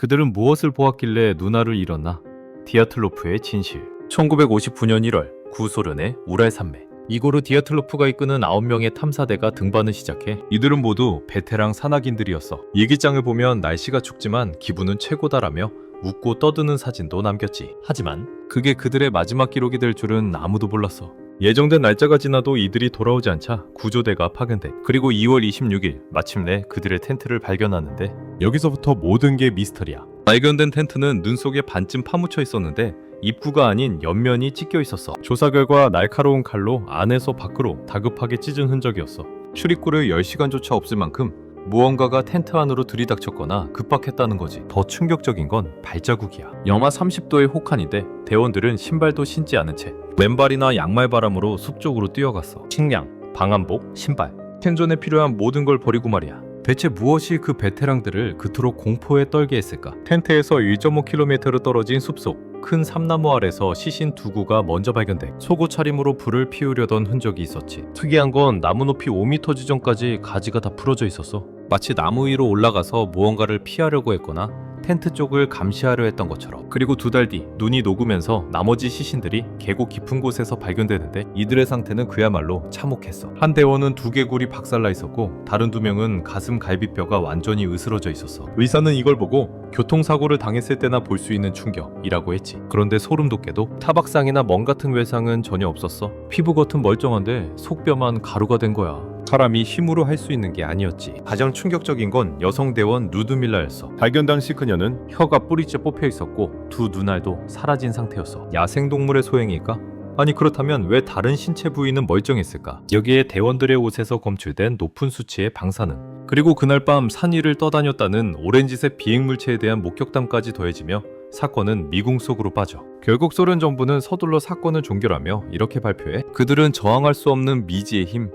그들은 무엇을 보았길래 누나를 잃었나? 디아틀로프의 진실. 1959년 1월 구소련의 우랄 산맥. 이고르 디아틀로프가 이끄는 9명의 탐사대가 등반을 시작해 이들은 모두 베테랑 산악인들이었어. 일기장을 보면 날씨가 춥지만 기분은 최고다라며 웃고 떠드는 사진도 남겼지. 하지만 그게 그들의 마지막 기록이 될 줄은 아무도 몰랐어. 예정된 날짜가 지나도 이들이 돌아오지 않자 구조대가 파견돼. 그리고 2월 26일 마침내 그들의 텐트를 발견하는데 여기서부터 모든 게 미스터리야. 발견된 텐트는 눈 속에 반쯤 파묻혀 있었는데 입구가 아닌 옆면이 찢겨 있었어. 조사 결과 날카로운 칼로 안에서 밖으로 다급하게 찢은 흔적이었어. 출입구를 열 시간조차 없을 만큼 무언가가 텐트 안으로 들이닥쳤거나 급박했다는 거지. 더 충격적인 건 발자국이야. 영하 30도의 혹한인데 대원들은 신발도 신지 않은 채 맨발이나 양말 바람으로 숲 쪽으로 뛰어갔어. 식량, 방한복, 신발, 생존에 필요한 모든 걸 버리고 말이야. 대체 무엇이 그 베테랑들을 그토록 공포에 떨게 했을까? 텐트에서 1.5km 떨어진 숲속 큰 삼나무 아래서 시신 두 구가 먼저 발견돼 소고 차림으로 불을 피우려던 흔적이 있었지. 특이한 건 나무 높이 5m 지점까지 가지가 다 부러져 있었어. 마치 나무 위로 올라가서 무언가를 피하려고 했거나 텐트 쪽을 감시하려 했던 것처럼. 그리고 두 달 뒤 눈이 녹으면서 나머지 시신들이 계곡 깊은 곳에서 발견되는데 이들의 상태는 그야말로 참혹했어. 한 대원은 두 개골이 박살나 있었고 다른 두 명은 가슴 갈비뼈가 완전히 으스러져 있었어. 의사는 이걸 보고 교통사고를 당했을 때나 볼 수 있는 충격이라고 했지. 그런데 소름 돋게도 타박상이나 멍 같은 외상은 전혀 없었어. 피부 겉은 멀쩡한데 속뼈만 가루가 된 거야. 사람이 힘으로 할 수 있는 게 아니었지. 가장 충격적인 건 여성 대원 누드밀라였어. 발견 당시 그녀는 혀가 뿌리째 뽑혀 있었고 두 눈알도 사라진 상태였어. 야생 동물의 소행일까? 아니 그렇다면 왜 다른 신체 부위는 멀쩡했을까? 여기에 대원들의 옷에서 검출된 높은 수치의 방사능 그리고 그날 밤 산 위를 떠다녔다는 오렌지색 비행 물체에 대한 목격담까지 더해지며 사건은 미궁 속으로 빠져. 결국 소련 정부는 서둘러 사건을 종결하며 이렇게 발표해 그들은 저항할 수 없는 미지의 힘,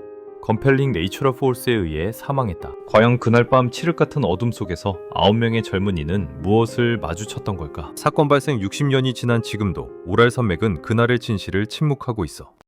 컴펠링 네이처럴 포스에 의해 사망했다. 과연 그날 밤 칠흑 같은 어둠 속에서 9명의 젊은이는 무엇을 마주쳤던 걸까? 사건 발생 60년이 지난 지금도 우랄 산맥은 그날의 진실을 침묵하고 있어.